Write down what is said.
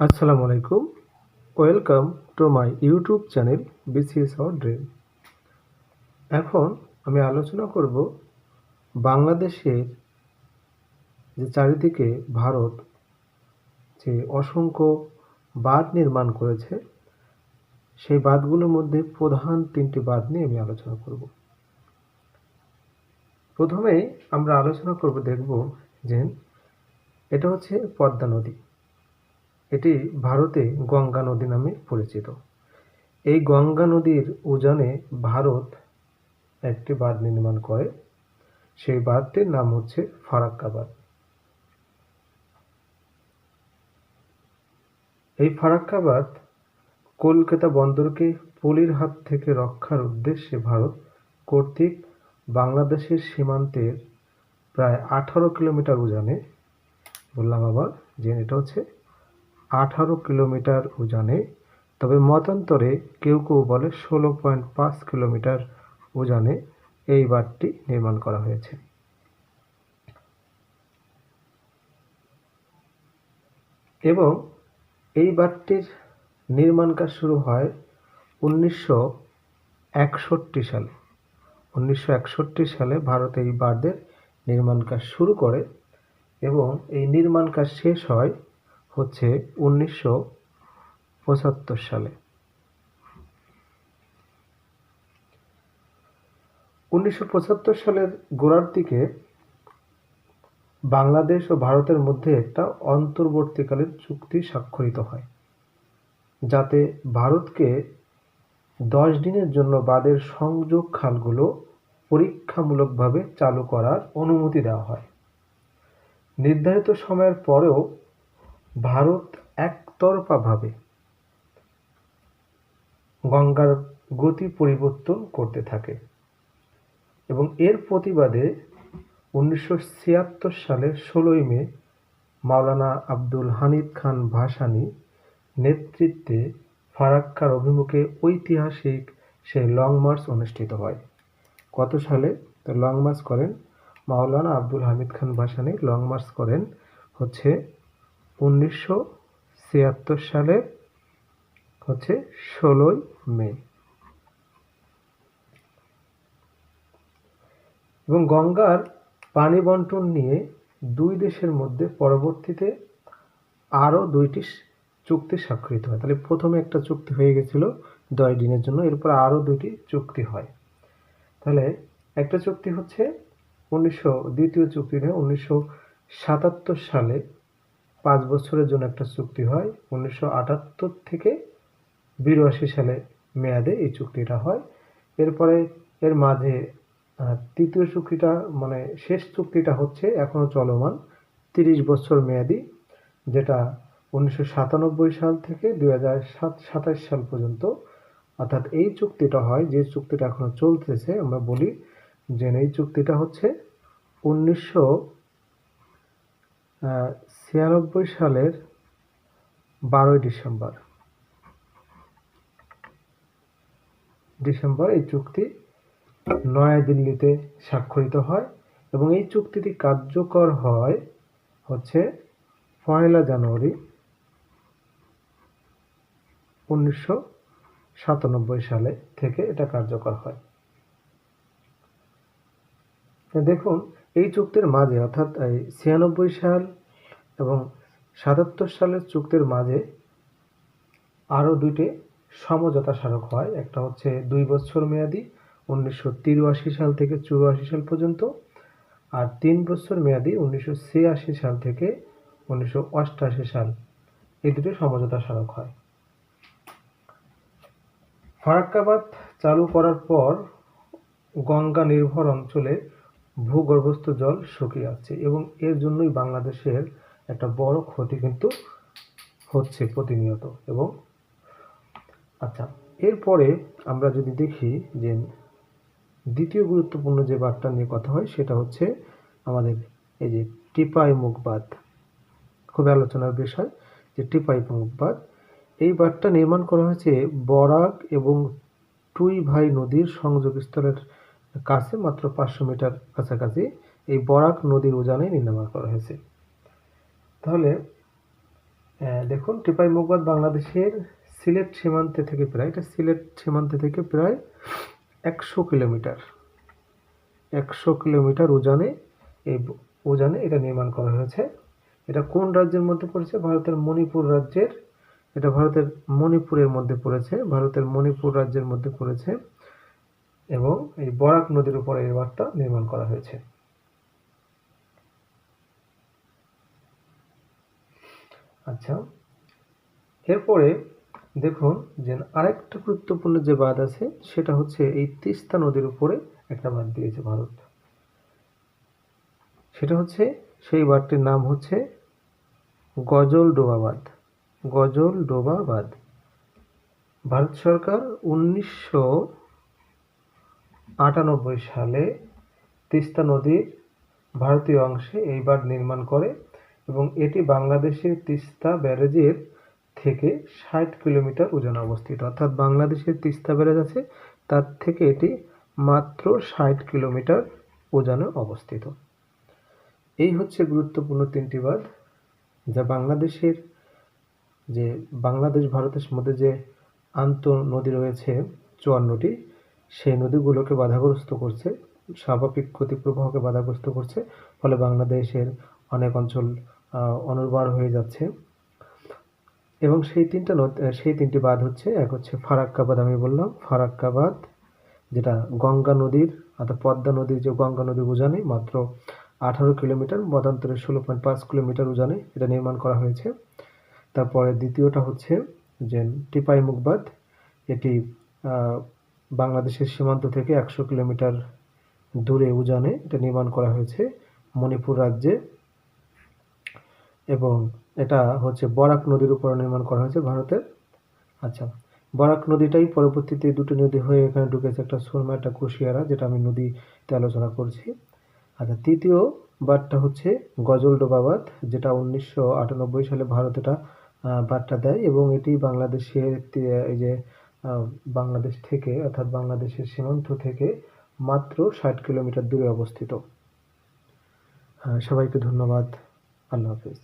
আসসালামু আলাইকুম। Welcome to my YouTube channel BCS our dream এখন আমি আলোচনা করব বাংলাদেশের যে চারিদিকে ভারত, যে অসংখ্য বাঁধ নির্মাণ করেছে, সেই বাঁধগুলোর মধ্যে প্রধান তিনটি বাঁধ নিয়ে আমি আলোচনা করব। প্রথমেই আমরা আলোচনা করব, দেখব যে এটা হচ্ছে পদ্মা নদী। এটি ভারতে গঙ্গা নদী নামে পরিচিত। এই গঙ্গা নদীর উজানে ভারত একটি বাঁধ নির্মাণ করে। সেই বাঁধটির নাম হচ্ছে ফারাক্কা বাঁধ এই ফারাক্কা বাঁধ কলকাতা বন্দরকে পলির হাত থেকে রক্ষার উদ্দেশ্যে ভারত কর্তৃক বাংলাদেশের সীমান্তের প্রায় আঠারো কিলোমিটার উজানে, বললাম আবার যে এটা হচ্ছে আঠারো কিলোমিটার উজানে, তবে মতান্তরে কেউ কেউ বলে ষোলো পয়েন্ট পাঁচ কিলোমিটার উজানে এই বাঁধটি নির্মাণ করা হয়েছে। এবং এই বাঁধটির নির্মাণ কাজ শুরু হয় উনিশশো একষট্টি সালে। উনিশশো একষট্টি সালে ভারত এই বাঁধের নির্মাণ কাজ শুরু করে এবং এই নির্মাণ কাজ শেষ হয় হচ্ছে উনিশশো পঁচাত্তর সালে। উনিশশো পঁচাত্তর সালের গোড়ার দিকে বাংলাদেশ ও ভারতের মধ্যে একটা অন্তর্বর্তীকালীন চুক্তি স্বাক্ষরিত হয়, যাতে ভারতকে দশ দিনের জন্য বাদের সংযোগ খালগুলো পরীক্ষামূলকভাবে চালু করার অনুমতি দেওয়া হয়। নির্ধারিত সময়ের পরেও ভারত একতরফাভাবে গঙ্গার গতি পরিবর্তন করতে থাকে এবং এর প্রতিবাদে উনিশশো ছিয়াত্তর সালের ষোলোই মে মাওলানা আব্দুল হানিদ খান ভাসানি নেতৃত্বে ফারাক্কার অভিমুখে ঐতিহাসিক সেই লং মার্চ অনুষ্ঠিত হয়। কত সালে? লং মার্চ করেন মাওলানা আব্দুল হামিদ খান ভাসানি। লং মার্চ করেন হচ্ছে উনিশশো ছিয়াত্তর সালের হচ্ছে ষোলোই মে। এবং গঙ্গার পানি বন্টন নিয়ে দুই দেশের মধ্যে পরবর্তীতে আরও দুইটি চুক্তি স্বাক্ষরিত হয়। তাহলে প্রথমে একটা চুক্তি হয়ে গেছিল দশ দিনের জন্য, এরপর আরও দুইটি চুক্তি হয়। তাহলে একটা চুক্তি হচ্ছে উনিশশো, দ্বিতীয় চুক্তিটা উনিশশো সাতাত্তর সালে পাঁচ বছরের জন্য একটা চুক্তি হয়। উনিশশো আটাত্তর থেকে বিরাশি সালে মেয়াদে এই চুক্তিটা হয়। এরপরে এর মাঝে তৃতীয় চুক্তিটা মানে শেষ চুক্তিটা হচ্ছে এখনও চলমান, তিরিশ বছর মেয়াদি, যেটা উনিশশো সাতানব্বই সাল থেকে দুই হাজার সাত, সাতাশ সাল পর্যন্ত। অর্থাৎ এই চুক্তিটা হয়, যে চুক্তিটা এখনও চলতেছে, আমরা বলি, যে এই চুক্তিটা হচ্ছে উনিশশো ছিয়ানব্বই সালের বারোই ডিসেম্বর। ডিসেম্বর এই চুক্তি নয়াদিল্লিতে স্বাক্ষরিত হয় এবং এই চুক্তিটি কার্যকর হয় হচ্ছে পয়লা জানুয়ারি উনিশশো সাতানব্বই সালে থেকে এটা কার্যকর হয়। দেখুন এই চুক্তির মাঝে, অর্থাৎ ছিয়ানব্বই সাল এবং সাতাত্তর সালের চুক্তির মাঝে আরও দুইটি সমঝোতা স্মারক হয়। একটা হচ্ছে দুই বছর মেয়াদি, উনিশশো তিরাশি সাল থেকে চুরাশি সাল পর্যন্ত, আর তিন বছর মেয়াদি, উনিশশো ছিয়াশি সাল থেকে উনিশশো সাল। এই দুটি সমঝোতা স্মারক হয়। ফারাক্কাবাদ চালু করার পর গঙ্গা নির্ভর অঞ্চলে ভূগর্ভস্থ জল শুকিয়ে আসছে এবং এর জন্যই বাংলাদেশের একটা বড় ক্ষতি কিন্তু হচ্ছে প্রতিনিয়ত এবং আচ্ছা এরপরে আমরা যদি দেখি যে দ্বিতীয় গুরুত্বপূর্ণ যে বাদটা নিয়ে কথা হয় সেটা হচ্ছে আমাদের এই যে টিপাই মুখ বাঁধ খুবই আলোচনার বিষয় যে টিপাই মুখবাদ। এই বাঁধটা নির্মাণ করা হয়েছে বরাক এবং টুই ভাই নদীর সংযোগস্থলের কাছে মাত্র পাঁচশো মিটার কাছাকাছি এই বরাক নদীর উজানে নির্মাণ করা হয়েছে। তাহলে দেখুন, টিপাই মুখবাদ বাংলাদেশের সিলেট সীমান্তে থেকে প্রায়, এটা সিলেট সীমান্তে থেকে প্রায় একশো কিলোমিটার একশো কিলোমিটার উজানে এই উজানে এটা নির্মাণ করা হয়েছে। এটা কোন রাজ্যের মধ্যে পড়েছে? ভারতের মণিপুর রাজ্যের, এটা ভারতের মণিপুরের মধ্যে পড়েছে, ভারতের মণিপুর রাজ্যের মধ্যে পড়েছে। এবং এই বরাক নদীর উপরে এই বাঁধটা নির্মাণ করা হয়েছে। আচ্ছা এরপরে দেখুন যে আরেকটা গুরুত্বপূর্ণ যে বাঁধ আছে, সেটা হচ্ছে এই তিস্তা নদীর উপরে একটা বাঁধ দিয়েছে ভারত। সেটা হচ্ছে, সেই বাঁধটির নাম হচ্ছে গজল ডোবা বাঁধ। গজল ডোবা বাঁধ। ভারত সরকার উনিশশো আটানব্বই সালে তিস্তা নদীর ভারতীয় অংশে এই নির্মাণ করে এবং এটি বাংলাদেশের তিস্তা ব্যারেজের থেকে ষাট কিলোমিটার ওজনে অবস্থিত। অর্থাৎ বাংলাদেশের তিস্তা ব্যারেজ আছে, তার থেকে এটি মাত্র ষাট কিলোমিটার ওজনে অবস্থিত। এই হচ্ছে গুরুত্বপূর্ণ তিনটি বাঁধ, যা বাংলাদেশের যে বাংলাদেশ ভারতের মধ্যে যে আন্ত নদী রয়েছে, চুয়ান্নটি সেই নদীগুলোকে বাধাগ্রস্ত করছে, স্বাভাবিক গতিপ্রবাহকে বাধাগ্রস্ত করছে, ফলে বাংলাদেশের অনেক অঞ্চল অনুর্বর হয়ে যাচ্ছে। এবং সেই তিনটা নদ- সেই তিনটি বাঁধ হচ্ছে, এক হচ্ছে ফারাক্কা বাঁধ আমি বললাম। ফারাক্কা বাঁধ যেটা গঙ্গা নদীর, অর্থাৎ পদ্মা নদীর যে গঙ্গা নদী উজানে, মাত্র আঠারো কিলোমিটার মতান্তরে ষোলো পয়েন্ট পাঁচ কিলোমিটার উজানে এটা নির্মাণ করা হয়েছে। তারপরে দ্বিতীয়টা হচ্ছে যে টিপাই মুখবাদ এটি বাংলাদেশের সীমান্ত থেকে একশো কিলোমিটার দূরে উজানে এটা নির্মাণ করা হয়েছে মণিপুর রাজ্যে। এবং এটা হচ্ছে বরাক নদীর উপর নির্মাণ করা হয়েছে ভারতের। আচ্ছা বরাক নদীটাই পরবর্তীতে দুটো নদী হয়ে এখানে ঢুকেছে, একটা সুরমা, একটা কুশিয়ারা, যেটা আমি নদীতে আলোচনা করছি। আচ্ছা তৃতীয় বাঁধটা হচ্ছে গজলডোবা বাঁধ যেটা উনিশশো আটানব্বই সালে ভারত এটা বাঁধটা দেয়। এবং এটি বাংলাদেশের এই যে বাংলাদেশ থেকে, অর্থাৎ বাংলাদেশের সীমান্ত থেকে মাত্র ষাট কিলোমিটার দূরে অবস্থিত। সবাইকে ধন্যবাদ। আল্লাহ হাফিজ।